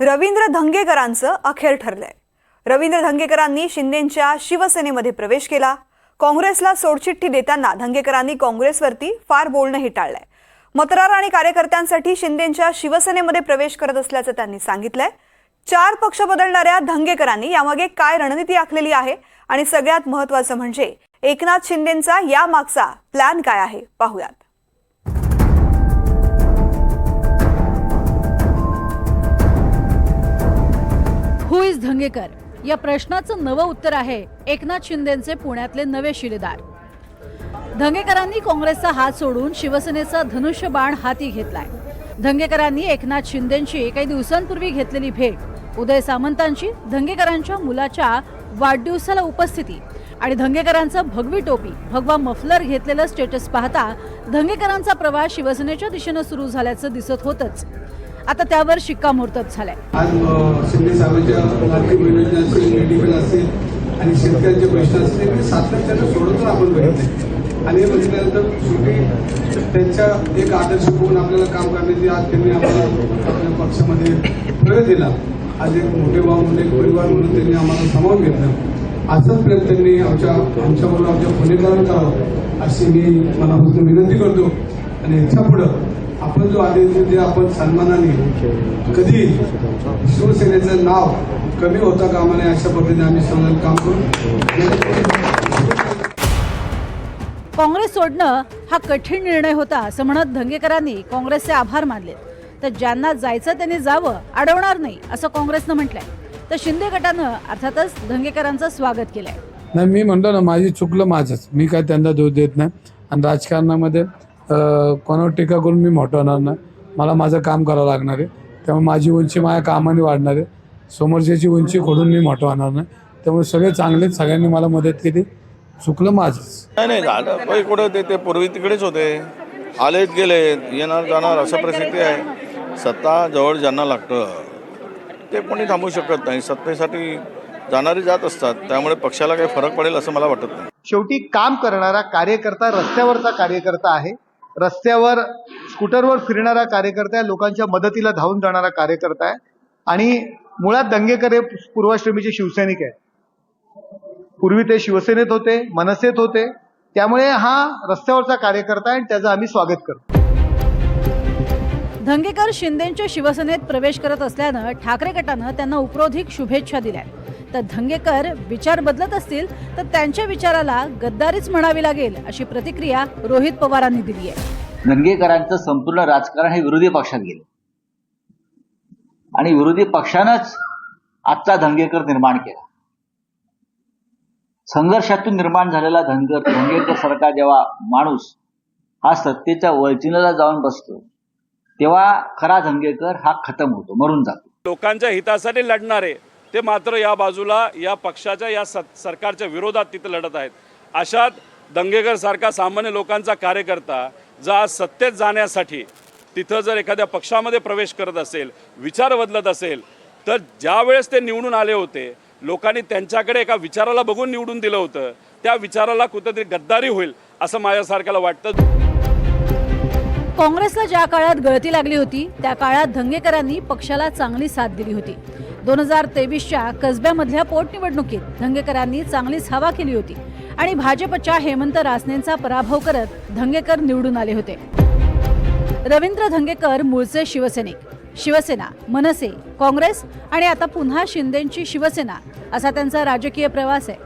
रवींद्र धंगेकरांचं अखेर ठरलंय. रवींद्र धंगेकरांनी शिंदेच्या शिवसेनेमध्ये प्रवेश केला. काँग्रेसला सोडचिठ्ठी देताना धंगेकरांनी काँग्रेसवरती फार बोलणंही टाळलंय. मतदार आणि कार्यकर्त्यांसाठी शिंदेच्या शिवसेनेमध्ये प्रवेश करत असल्याचं त्यांनी सांगितलंय. चार पक्ष बदलणाऱ्या धंगेकरांनी यामागे काय रणनीती आखलेली आहे आणि सगळ्यात महत्वाचं म्हणजे एकनाथ शिंदेचा यामागचा प्लॅन काय आहे? पाहूयात. Who is Dhangekar? या प्रश्नाचं नवं उत्तर आहे एकनाथ शिंदेचे पुण्यातले नवे शिलेदार. धंगेकरांनी काँग्रेसचा हात सोडून शिवसेनेचा धनुष्य बाण हाती घेतलाय. धंगेकरांनी एकनाथ शिंदेची काही दिवसांपूर्वी घेतलेली भेट. उदय सामंतांची धंगेकरांच्या मुलाच्या वाढदिवसाला उपस्थिती आणि धंगेकरांचं भगवी टोपी भगवा मफलर घेतलेलं स्टेटस पाहता धंगेकरांचा प्रवास शिवसेनेच्या दिशेनं सुरू झाल्याचं दिसत होतंच. आता त्यावर शिक्कामोर्तब झालाय. आज शिंदे साहेबांच्या मेडिकल असेल आणि शेतकऱ्यांचे प्रश्न असतील म्हणजे ते सातत्यानं सोडवून आपण बघितले आणि हे बघितल्यानंतर शेवटी त्यांच्या एक आदर्श बघून आपल्याला काम करण्याची आज त्यांनी आम्हाला आपल्या पक्षामध्ये प्रवेश दिला. आज एक मोठे भाऊ म्हणून एक परिवार म्हणून त्यांनी आम्हाला सामावून घेतलं. असंच प्रयत्न त्यांनी आमच्या आमच्याबरोबर आमच्या पुणेकरांना करावं अशी मी मनापासून विनंती करतो. आणि ह्याच्या पुढं आपण जो आदेश देतो ते आपण सन्मानाने कधी? शिवसेनेचं नाव कमी होता कामा नये अशा पद्धतीने आम्ही सगळं काम करू. काँग्रेस सोडणं हा कठीण निर्णय होता असं म्हणत धंगेकरांनी काँग्रेसचे आभार मानले. तर ज्यांना जायचं त्यांनी जावं अडवणार नाही असं काँग्रेसनं म्हटलंय. तर शिंदे गटानं अर्थातच धंगेकरांचं स्वागत केलंय. नाही मी म्हणतो ना माझी चुकलं माझंच. मी काय त्यांना दोष देत नाही. आणि राजकारणामध्ये कोणावर टीका करून मी मोठं होणार नाही. मला माझं काम करावं लागणार आहे. त्यामुळे माझी उंची माझ्या कामाने वाढणार आहे. समोरच्याची उंची खोडून मी मोठं होणार नाही. त्यामुळे सगळे चांगलेच सगळ्यांनी मला मदत केली. चुकलं माझंच. नाही नाही झालं पहिले कुठे होते ते? पूर्वी तिकडेच होते. आलेत गेलेत येणार जाणार असं परिस्थिती आहे. सत्ता जवळ ज्यांना लागतं ते कोणी थांबू शकत नाही. सत्तेसाठी जाणारे जात असतात. त्यामुळे पक्षाला काही फरक पडेल असं मला वाटत नाही. शेवटी काम करणारा कार्यकर्ता रस्त्यावरचा कार्यकर्ता आहे. रस्त्यावर स्कूटरवर फिरणारा कार्यकर्ता आहे लोकांच्या मदतीला धावून जाणारा कार्यकर्ता आहे. आणि मुळात दंगेकर हे पूर्वाश्रमीचे शिवसैनिक आहे पूर्वी ते शिवसेनेत होते मनसेत होते. त्यामुळे हा रस्त्यावरचा कार्यकर्ता आहे आणि त्याचं आम्ही स्वागत करतो. धंगेकर शिंदेच्या शिवसेनेत प्रवेश करत असल्यानं ठाकरे गटानं त्यांना उपरोधिक शुभेच्छा दिल्या तर धंगेकर विचार बदलत असतील तर त्यांच्या विचाराला गद्दारीच म्हणावी लागेल अशी प्रतिक्रिया रोहित पवारांनी दिली आहे. धंगेकरांचं संपूर्ण राजकारण हे विरोधी पक्षात गेले. आणि विरोधी पक्षानंच आजचा धंगेकर निर्माण केला. संघर्षातून निर्माण झालेला धनगर धंगेकर सारखा जेव्हा माणूस हा सत्तेच्या वळचिनाला जाऊन बसतो तेव्हा खरा धंगेकर हा खतम होतो मरून जातो. लोकांच्या हितासाठी लढणारे ते मात्र या बाजूला या पक्षाच्या या सरकारच्या विरोधात तिथे लढत आहेत. अशात दंगेकर सारखा सामान्य लोकांचा कार्यकर्ता जर आज सत्तेत जाण्यासाठी तिथं जर एखाद्या पक्षामध्ये प्रवेश करत असेल विचार बदलत असेल तर ज्या वेळेस ते निवडून आले होते लोकांनी त्यांच्याकडे एका विचाराला बघून निवडून दिलं होतं त्या विचाराला कुठेतरी गद्दारी होईल असं माझ्यासारख्याला वाटतं. काँग्रेसला ज्या काळात गळती लागली होती त्या काळात धंगेकरांनी पक्षाला चांगली साथ दिली होती. दोन हजार तेवीसच्या कसब्यामधल्या पोटनिवडणुकीत धंगेकरांनी चांगलीच हवा केली होती आणि भाजपच्या हेमंत रासनेंचा पराभव करत धंगेकर निवडून आले होते. रवींद्र धंगेकर मूळचे शिवसैनिक. शिवसेना मनसे काँग्रेस आणि आता पुन्हा शिंदेची शिवसेना असा त्यांचा राजकीय प्रवास आहे.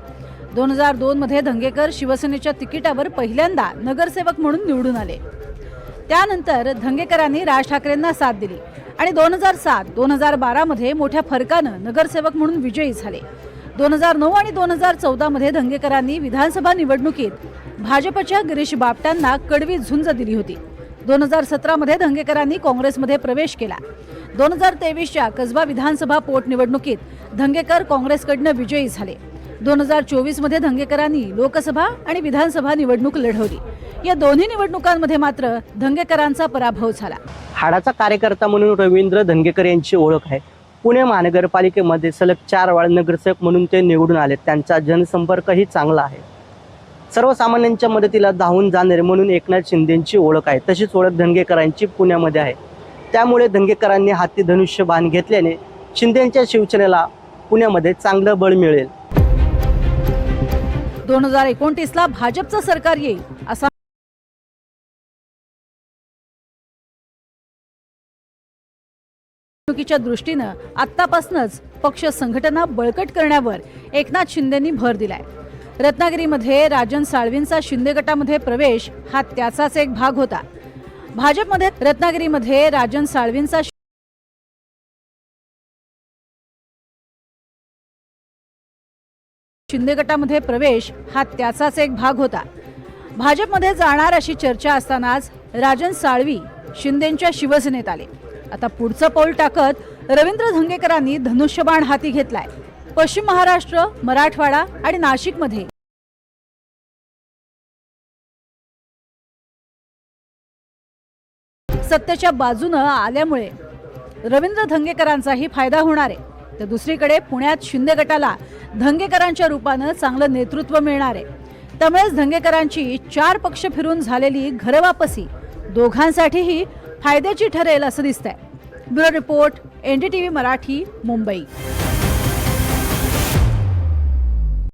दोन हजार दोनमध्ये धंगेकर शिवसेनेच्या तिकिटावर पहिल्यांदा नगरसेवक म्हणून निवडून आले. त्यानंतर धंगेकरांनी राज ठाकरेंना साथ दिली. आणि दोन हजार सात दोन हजार बारामध्ये मोठ्या फरकानं नगरसेवक म्हणून विजयी झाले. दोन हजार नऊ आणि दोन हजार चौदामध्ये धंगेकरांनी विधानसभा निवडणुकीत भाजपच्या गिरीश बापटांना कडवी झुंज दिली होती. दोन हजार सतरामध्ये धंगेकरांनी काँग्रेसमध्ये प्रवेश केला. दोन हजार तेवीसच्या कसबा विधानसभा पोटनिवडणुकीत धंगेकर काँग्रेसकडनं विजयी झाले. दोन हजार चोवीसमध्ये धंगेकरांनी लोकसभा आणि विधानसभा निवडणूक लढवली. या दोन्ही निवडणुकांमध्ये मात्र धंगेकरांचा पराभव झाला. हाडाचा कार्यकर्ता म्हणून रवींद्र धनगेकर यांची ओळख आहे. पुणे महानगरपालिकेमध्ये सलग चार वेळा नगरसेवक म्हणून ते निवडून आले. त्यांचा जनसंपर्कही चांगला आहे. सर्वसामान्यांच्या मदतीला धावून जाणारे म्हणून एकनाथ शिंदेची ओळख आहे. तशीच ओळख धनगेकरांची पुण्यामध्ये आहे. त्यामुळे धनगेकरांनी हाती धनुष्य बाण घेतल्याने शिंदेच्या शिवसेनेला पुण्यामध्ये चांगलं बळ मिळेल. दोन हजार एकोणतीसला भाजपचं सरकार येईल असा निवडणुकीच्या दृष्टीनं आत्तापासूनच पक्ष संघटना बळकट करण्यावर एकनाथ शिंदेंनी भर दिलाय. रत्नागिरीमध्ये राजन साळवींचा शिंदे गटामध्ये प्रवेश हा त्याचाच एक भाग होता. भाजपमध्ये रत्नागिरीमध्ये राजन साळवींचा शिंदे गटामध्ये प्रवेश हा त्याचाच एक भाग होता. भाजपमध्ये जाणार अशी चर्चा असतानाच राजन साळवी शिंदेंच्या शिवसेनेत आले. आता पुढचं पाऊल टाकत रवींद्र धंगेकरांनी धनुष्यबाण हाती घेतलाय. पश्चिम महाराष्ट्र मराठवाडा आणि नाशिकमध्ये सत्तेच्या बाजूनं आल्यामुळे रवींद्र धंगेकरांचाही फायदा होणार आहे. तर दुसरीकडे पुण्यात शिंदे गटाला धंगेकरांच्या रूपानं चांगलं नेतृत्व मिळणार आहे. त्यामुळेच धंगेकरांची चार पक्ष फिरून झालेली घरवापसी दोघांसाठीही फायद्याची ठरेल असं दिसतंय. Bureau report NDTV Marathi Mumbai.